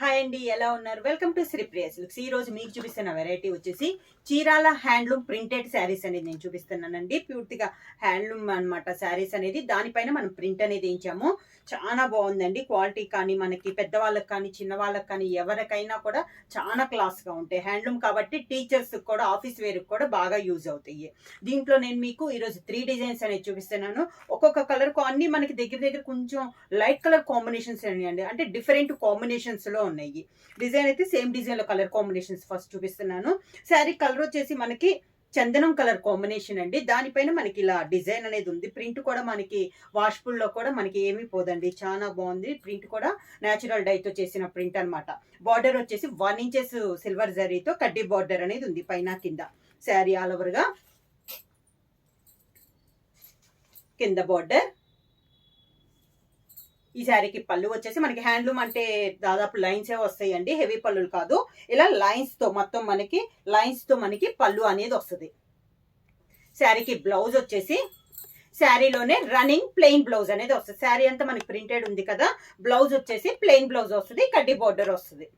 Hi అండి ఎలా ఉన్నారు? వెల్కమ్ టు శ్రీప్రియ సిల్క్స్ ఈ రోజు మీకు చూపిస్తున్న వెరైటీ వచ్చేసి చీరాల హ్యాండ్లూమ్ ప్రింటెడ్ శారీస్ అనేది నేను చూపిస్తున్నానండి. పూర్తిగా హ్యాండ్లూమ్ అన్నమాట శారీస్ అనేది. దానిపైన మనం ప్రింట్ అనేది వేయించాము. చాలా బాగుందండి. క్వాలిటీ కానీ మనకి పెద్దవాళ్ళకి కానీ చిన్న వాళ్ళకి కానీ ఎవరికైనా కూడా చాలా క్లాస్గా ఉంటాయి. హ్యాండ్లూమ్ కాబట్టి టీచర్స్ కూడా ఆఫీస్ వేర్కి కూడా బాగా యూజ్ అవుతాయి. దీంట్లో నేను మీకు ఈరోజు త్రీ డిజైన్స్ అనేది చూపిస్తున్నాను. ఒక్కొక్క కలర్ అన్ని మనకి దగ్గర దగ్గర కొంచెం లైట్ కలర్ కాంబినేషన్స్ అండి అంటే డిఫరెంట్ కాంబినేషన్స్లో ఉన్నాయి. డిజైన్ అయితే సేమ్ డిజైన్లో కలర్ కాంబినేషన్స్ ఫస్ట్ చూపిస్తున్నాను. శారీ కలర్ వచ్చేసి మనకి చందనం కలర్ కాంబినేషన్ అండి. దానిపైన మనకి ఇలా డిజైన్ అనేది ఉంది. ప్రింట్ కూడా మనకి వాష్ఫుల్లో కూడా మనకి ఏమీ పోదండి. చాలా బాగుంది. ప్రింట్ కూడా న్యాచురల్ డైతో చేసిన ప్రింట్ అన్నమాట. బార్డర్ వచ్చేసి వన్ ఇంచెస్ సిల్వర్ జరీతో కడ్డీ బార్డర్ అనేది ఉంది పైన కింద. శారీ ఆల్ ఓవర్గా కింద బార్డర్ ఈ శారీకి పళ్ళు వచ్చేసి మనకి హ్యాండ్లూమ్ అంటే దాదాపు లైన్సే వస్తాయండి హెవీ పళ్ళులు కాదు. ఇలా లైన్స్తో మొత్తం మనకి లైన్స్తో మనకి పళ్ళు అనేది వస్తుంది. శారీకి బ్లౌజ్ వచ్చేసి శారీలోనే రన్నింగ్ ప్లెయిన్ బ్లౌజ్ అనేది వస్తుంది. శారీ అంతా మనకి ప్రింటెడ్ ఉంది కదా బ్లౌజ్ వచ్చేసి ప్లెయిన్ బ్లౌజ్ వస్తుంది కడ్డీ బార్డర్ వస్తుంది.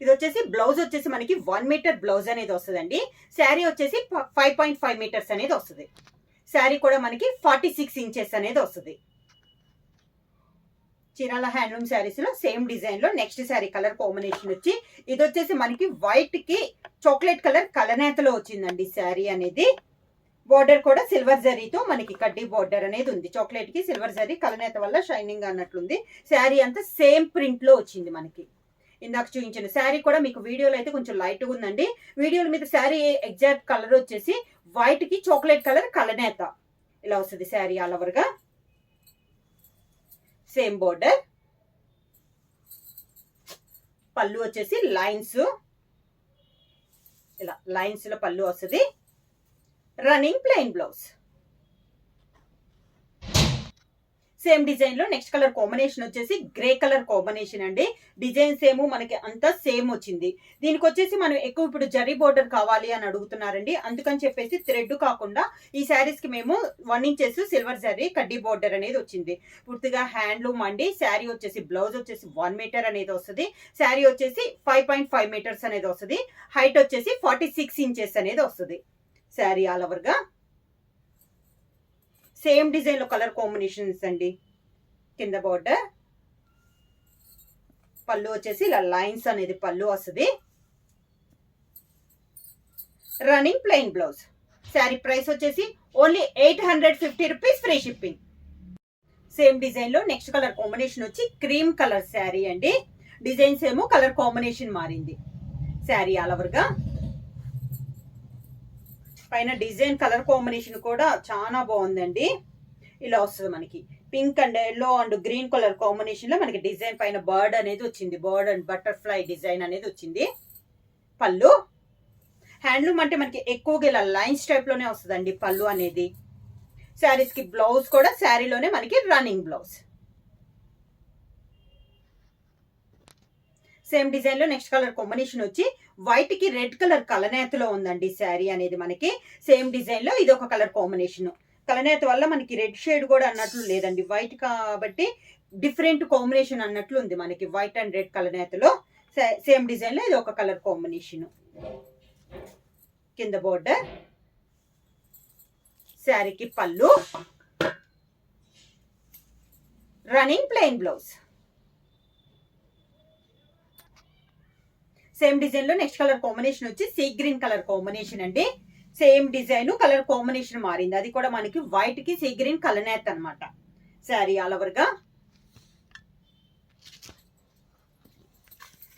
ఇది వచ్చేసి బ్లౌజ్ వచ్చేసి మనకి వన్ మీటర్ బ్లౌజ్ అనేది వస్తుందండి. శారీ వచ్చేసి ఫైవ్ పాయింట్ ఫైవ్ మీటర్స్ అనేది వస్తుంది. శారీ కూడా మనకి ఫార్టీ సిక్స్ ఇంచెస్ అనేది వస్తుంది. చీరాల హ్యాండ్లూమ్ శారీస్లో సేమ్ డిజైన్లో నెక్స్ట్ శారీ కలర్ కాంబినేషన్ వచ్చి ఇది వచ్చేసి మనకి వైట్కి చాక్లెట్ కలర్ కలనేతలో వచ్చిందండి శారీ అనేది. బోర్డర్ కూడా సిల్వర్ జరీతో మనకి కడ్డీ బోర్డర్ అనేది ఉంది. చాక్లెట్కి సిల్వర్ జరీ కలనేత వల్ల షైనింగ్ అన్నట్లుంది. శారీ అంతా సేమ్ ప్రింట్లో వచ్చింది మనకి. ఇందాక చూపించిన శారీ కూడా మీకు వీడియోలో అయితే కొంచెం లైట్గా ఉందండి. వీడియోల మీద శారీ ఎగ్జాక్ట్ కలర్ వచ్చేసి వైట్కి చాక్లెట్ కలర్ కలనేత ఇలా వస్తుంది శారీ ఆల్ ఓవర్గా సేమ్ బోర్డర్ పళ్ళు వచ్చేసి లైన్స్ ఇలా లైన్స్లో పళ్ళు వస్తుంది. రన్నింగ్ ప్లెయిన్ బ్లౌజ్ సేమ్ డిజైన్లో నెక్స్ట్ కలర్ కాంబినేషన్ వచ్చేసి గ్రే కలర్ కాంబినేషన్ అండి. డిజైన్ సేమ్ మనకి అంతా సేమ్ వచ్చింది. దీనికి వచ్చేసి మనం ఎక్కువ ఇప్పుడు జరీ బోర్డర్ కావాలి అని అడుగుతున్నారండి. అందుకని చెప్పేసి థ్రెడ్ కాకుండా ఈ శారీస్కి మేము వన్ ఇంచెస్ సిల్వర్ జరీ కడ్డీ బోర్డర్ అనేది వచ్చింది. పూర్తిగా హ్యాండ్లూమ్ అండి. శారీ వచ్చేసి బ్లౌజ్ వచ్చేసి వన్ మీటర్ అనేది వస్తుంది. శారీ వచ్చేసి ఫైవ్ పాయింట్ ఫైవ్ మీటర్స్ అనేది వస్తుంది. హైట్ వచ్చేసి ఫార్టీ సిక్స్ ఇంచెస్ అనేది వస్తుంది. శారీ ఆల్ ఓవర్గా. సేమ్ డిజైన్లో కలర్ కాంబినేషన్స్ అండి. కింద బార్డర్ పళ్ళు వచ్చేసి ఇలా లైన్స్ అనేది పళ్ళు వస్తుంది. Running plain blouse sari price వచ్చేసి only eight hundred fifty rupees free shipping same డిజైన్లో నెక్స్ట్ కలర్ కాంబినేషన్ వచ్చి క్రీమ్ కలర్ శారీ అండి. డిజైన్స్ ఏమో కలర్ కాంబినేషన్ మారింది. శారీ ఆల్ ఓవర్గా పైన డిజైన్ కలర్ కాంబినేషన్ కూడా చాలా బాగుందండి. ఇలా వస్తుంది మనకి. Pink and yellow and green colour కాంబినేషన్లో మనకి డిజైన్ పైన బర్డ్ అనేది వచ్చింది. బర్డ్ అండ్ బటర్ఫ్లై డిజైన్ అనేది వచ్చింది. పళ్ళు. హ్యాండ్లూమ్ అంటే మనకి ఎక్కువగా ఇలా లైన్స్ టైప్లోనే వస్తుందండి పళ్ళు అనేది. శారీస్కి బ్లౌజ్ కూడా శారీలోనే మనకి రన్నింగ్ బ్లౌజ్. సేమ్ డిజైన్లో నెక్స్ట్ కలర్ కాంబినేషన్ వచ్చి వైట్కి రెడ్ కలర్ కలనేతలో ఉందండి శారీ అనేది మనకి. సేమ్ డిజైన్లో ఇది ఒక కలర్ కాంబినేషన్. కలనేత వల్ల మనకి రెడ్ షేడ్ కూడా అన్నట్లు లేదండి. వైట్ కాబట్టి డిఫరెంట్ కాంబినేషన్ అన్నట్లు ఉంది మనకి వైట్ అండ్ రెడ్ కలనేతలో. సేమ్ డిజైన్లో ఇది ఒక కలర్ కాంబినేషన్. కింద బోర్డర్. శారీకి పళ్ళు. Running plain blouse. సేమ్ డిజైన్లో నెక్స్ట్ కలర్ కాంబినేషన్ వచ్చి సీ గ్రీన్ కలర్ కాంబినేషన్ అండి. సేమ్ డిజైన్ కలర్ కాంబినేషన్ మారింది. అది కూడా మనకి వైట్కి సీ గ్రీన్ కలనేత్ అనమాట శారీ ఆల్ ఓవర్గా.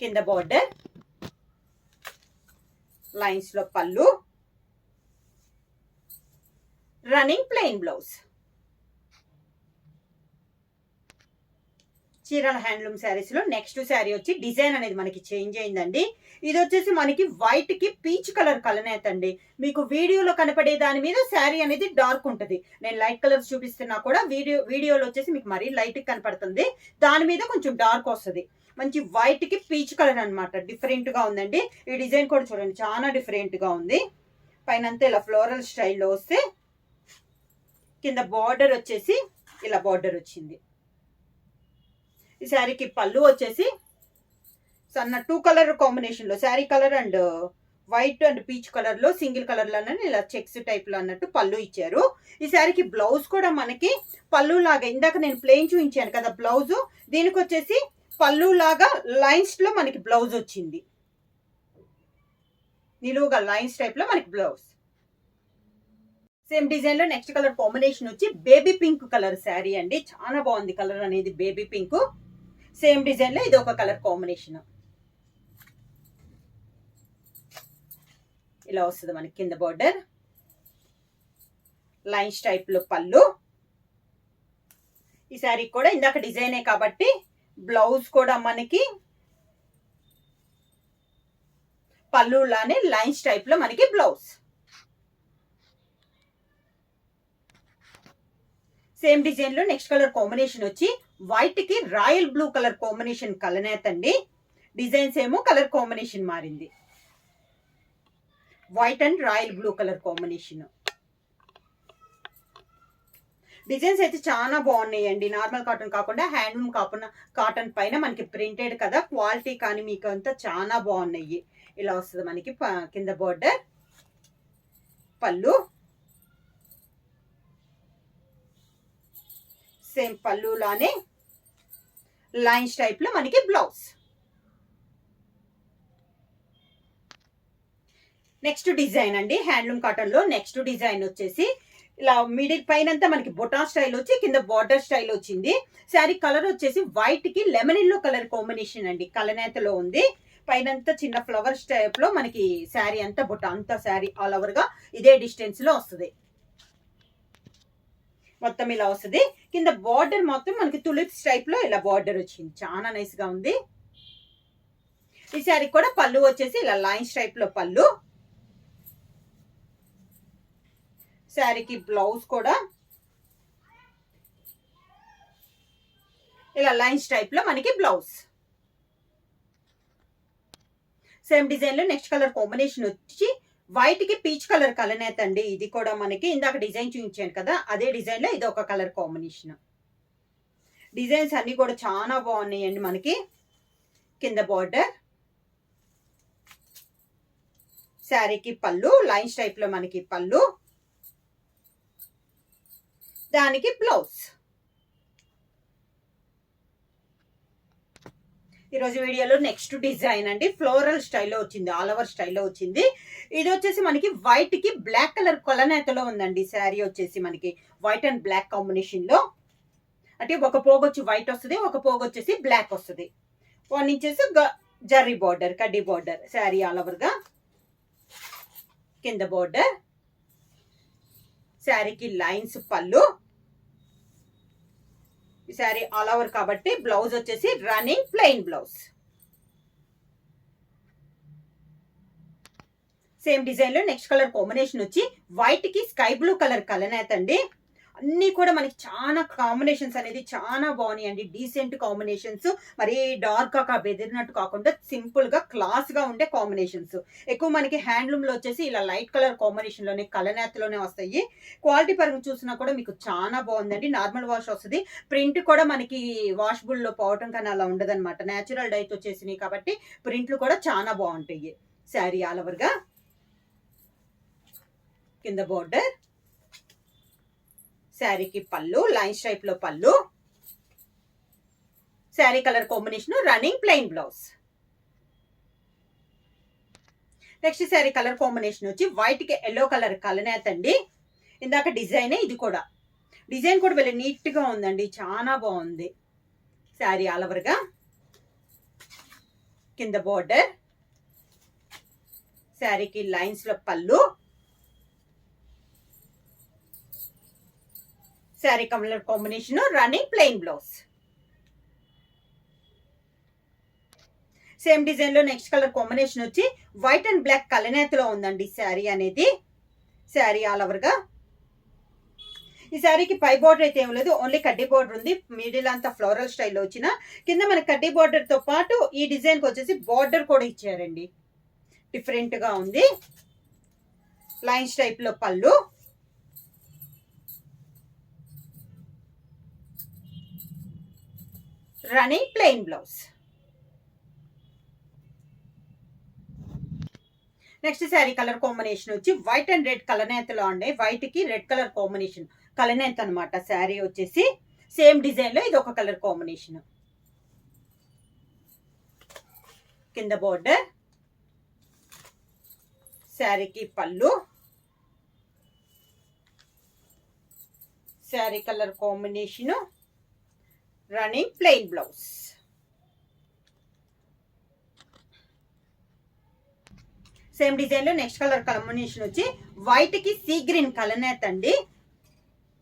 కింద బార్డర్ లైన్స్లో పళ్ళు. Running plain blouse Chirala handloom శారీస్లో నెక్స్ట్ శారీ వచ్చి డిజైన్ అనేది మనకి చేంజ్ అయిందండి. ఇది వచ్చేసి మనకి వైట్కి పీచ్ కలర్ కలనేత అండి. మీకు వీడియోలో కనపడే దాని మీద శారీ అనేది డార్క్ ఉంటుంది. నేను లైట్ కలర్స్ చూపిస్తున్నా కూడా వీడియో వీడియోలో వచ్చేసి మీకు మరీ లైట్ కనపడుతుంది. దాని మీద కొంచెం డార్క్ వస్తుంది. మంచి వైట్కి పీచ్ కలర్ అనమాట డిఫరెంట్గా ఉందండి. ఈ డిజైన్ కూడా చూడండి చాలా డిఫరెంట్గా ఉంది. పైన ఇలా ఫ్లోరల్ స్టైల్లో వస్తే కింద బార్డర్ వచ్చేసి ఇలా బార్డర్ వచ్చింది. ఈ శారీకి పళ్ళు వచ్చేసి సన్న టూ కలర్ కాంబినేషన్లో sari colour and white and peach కలర్లో సింగిల్ కలర్లో ఇలా చెక్స్ టైప్లో అన్నట్టు పళ్ళు ఇచ్చారు. ఈ శారీకి బ్లౌజ్ కూడా మనకి పళ్ళు లాగా ఇందాక నేను ప్లెయిన్ చూపించాను కదా బ్లౌజు దీనికి వచ్చేసి పళ్ళు లాగా లైన్స్లో మనకి బ్లౌజ్ వచ్చింది. నిలువుగా లైన్స్ టైప్లో మనకి బ్లౌజ్. సేమ్ డిజైన్లో నెక్స్ట్ కలర్ కాంబినేషన్ వచ్చి బేబీ పింక్ కలర్ శారీ అండి. చాలా బాగుంది కలర్ అనేది బేబీ పింక్. సేమ్ డిజైన్లో ఇది ఒక కలర్ కాంబినేషన్. ఇలా వస్తుంది మనకి కింద బార్డర్ లైన్స్ టైప్లో పళ్ళు. ఈ శారీ కూడా ఇందాక డిజైనే కాబట్టి బ్లౌజ్ కూడా మనకి పళ్ళులానే లైన్స్ టైప్లో మనకి బ్లౌజ్ సేమ్ డిజైన్లో నెక్స్ట్ కలర్ కాంబినేషన్ వచ్చి వైట్కి రాయల్ బ్లూ కలర్ కాంబినేషన్ కలనేత అండి డిజైన్స్ ఏమో కలర్ కాంబినేషన్ మారింది. White and royal blue colour combination. Designs అయితే చాలా బాగున్నాయండి. నార్మల్ కాటన్ కాకుండా హ్యాండ్లూమ్ కాకుండా కాటన్ పైన మనకి ప్రింటెడ్ కదా క్వాలిటీ కానీ మీకు అంతా చాలా బాగున్నాయి. ఇలా వస్తుంది మనకి ప- కింద బోర్డర్ పళ్ళు. సేమ్ పళ్ళులానే లైన్స్ టైప్లో మనకి బ్లౌజ్ నెక్స్ట్ డిజైన్ అండి. హ్యాండ్లూమ్ కాటన్లో నెక్స్ట్ డిజైన్ వచ్చేసి ఇలా మిడిల్ పైన అంతా మనకి బొటా స్టైల్ వచ్చి కింద బార్డర్ స్టైల్ వచ్చింది. శారీ కలర్ వచ్చేసి వైట్కి లెమన్ ఎల్లో కలర్ కాంబినేషన్ అండి. కలనేతలో ఉంది. పైనంతా చిన్న ఫ్లవర్స్ టైప్లో మనకి శారీ అంతా బొట్ట అంతా శారీ ఆల్ ఓవర్గా ఇదే డిస్టెన్స్లో వస్తుంది. మొత్తం ఇలా వస్తుంది. కింద బార్డర్ మొత్తం మనకి తులిప్స్ టైప్లో ఇలా బార్డర్ వచ్చింది. చాలా నైస్గా ఉంది. ఈ శారీ కూడా పళ్ళు వచ్చేసి ఇలా లైన్స్ టైప్లో పళ్ళు. శారీకి బ్లౌజ్ కూడా. ఇలా లైన్స్ టైప్లో మనకి బ్లౌజ్ సేమ్ డిజైన్లో నెక్స్ట్ కలర్ కాంబినేషన్ వచ్చి వైట్కి పీచ్ కలర్ కలనేత అండి. ఇది కూడా మనకి ఇందాక డిజైన్ చూపించాను కదా అదే డిజైన్లో ఇది ఒక కలర్ కాంబినేషన్. డిజైన్స్ అన్ని కూడా చాలా బాగున్నాయండి మనకి. కింద బార్డర్. శారీకి పళ్ళు లైన్స్ టైప్లో మనకి పళ్ళు. దానికి బ్లౌజ్. ఈరోజు వీడియోలో నెక్స్ట్ డిజైన్ అండి. ఫ్లోరల్ స్టైల్లో వచ్చింది ఆల్ ఓవర్ స్టైల్లో వచ్చింది. ఇది వచ్చేసి మనకి వైట్కి బ్లాక్ కలర్ కొలనేతలో ఉందండి. శారీ వచ్చేసి మనకి వైట్ అండ్ బ్లాక్ కాంబినేషన్లో అంటే ఒక పోగు వచ్చి వైట్ వస్తుంది ఒక పోగు వచ్చేసి బ్లాక్ వస్తుంది. వన్ ఇంచెస్ జర్రీ బార్డర్ కడ్డీ బార్డర్ శారీ ఆల్ ఓవర్గా కింద బార్డర్. శారీకి లైన్స్ పళ్ళు. ఈ శారీ ఆల్ ఓవర్ కాబట్టి బ్లౌజ్ వచ్చేసి రన్నింగ్ ప్లెయిన్ బ్లౌజ్ సేమ్ డిజైన్లో నెక్స్ట్ కలర్ కాంబినేషన్ వచ్చి వైట్కి స్కై బ్లూ కలర్ కలనేత అండి. అన్నీ కూడా మనకి చాలా కాంబినేషన్స్ అనేది చాలా బాగున్నాయి అండి డీసెంట్ కాంబినేషన్స్ మరి డార్క్గా బెదిరినట్టు కాకుండా సింపుల్గా క్లాస్గా ఉండే కాంబినేషన్స్ ఎక్కువ మనకి హ్యాండ్లూమ్లో వచ్చేసి ఇలా లైట్ కలర్ కాంబినేషన్లోనే కలనేతలోనే వస్తాయి. క్వాలిటీ పరంగా చూసినా కూడా మీకు చాలా బాగుందండి. నార్మల్ వాష్ వస్తుంది. ప్రింట్ కూడా మనకి వాష్ బుల్లో పోవటం కానీ అలా ఉండదన్నమాట. న్యాచురల్ డైట్ వచ్చేసినాయి కాబట్టి ప్రింట్లు కూడా చాలా బాగుంటాయి. శారీ ఆల్ ఓవర్గా కింద బోర్డర్ శారీకి పళ్ళు లైన్స్ టైప్లో పళ్ళు. Sari colour combination running plain blouse. Next sari colour combination వచ్చి వైట్కి ఎల్లో కలర్ కలనేత అండి ఇందాక డిజైన్ ఇది కూడా. డిజైన్ కూడా వెళ్ళి నీట్గా ఉందండి. చాలా బాగుంది. శారీ ఆలవర్గా కింద బోర్డర్. శారీకి లైన్స్లో పళ్ళు. Sari colour combination running plain blouse same డిజైన్లో నెక్స్ట్ కలర్ కాంబినేషన్ వచ్చి వైట్ అండ్ బ్లాక్ కలనేతలో ఉందండి శారీ అనేది. శారీ ఆల్ ఓవర్గా. ఈ శారీకి పై బార్డర్ అయితే ఏం లేదు ఓన్లీ కడ్డీ బార్డర్ ఉంది. మిడిల్ అంతా ఫ్లోరల్ స్టైల్లో వచ్చిన. కింద మన కడ్డీ బార్డర్తో పాటు ఈ డిజైన్కి వచ్చేసి బార్డర్ కూడా ఇచ్చారండి. డిఫరెంట్గా ఉంది. లైన్స్ టైప్లో పళ్ళు. Running plain blouse next sari colour combination వచ్చి వైట్ అండ్ రెడ్ కలనేతలో ఉండే వైట్కి రెడ్ కలర్ కాంబినేషన్ కలనేత అనమాట శారీ వచ్చేసి సేమ్ డిజైన్లో ఇది ఒక కలర్ కాంబినేషన్ కింద బోర్డర్ శారీకి పళ్ళు. Sari colour combination running plain blouse same డిజైన్లో నెక్స్ట్ కలర్ కాంబినేషన్ వచ్చి వైట్కి సీ గ్రీన్ కలనేత్ అండి.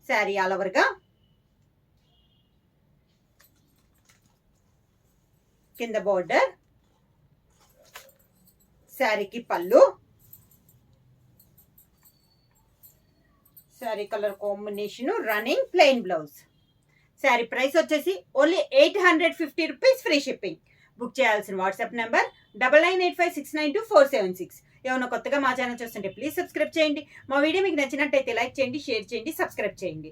శారీ ఆల్ ఓవర్ కింద బోర్డర్ శారీకి పళ్ళు. Sari colour combination running plain blouse sari price వచ్చేసి only eight hundred fifty rupees free shipping book చేయాల్సిన WhatsApp number double nine eight five six nine two four seven six ఏమైనా కొత్తగా మా channel చూస్తుంటే please subscribe చేయండి. మా video మీకు నచ్చినట్టయితే లైక్ చేయండి షేర్ చేయండి సబ్స్క్రైబ్ చేయండి.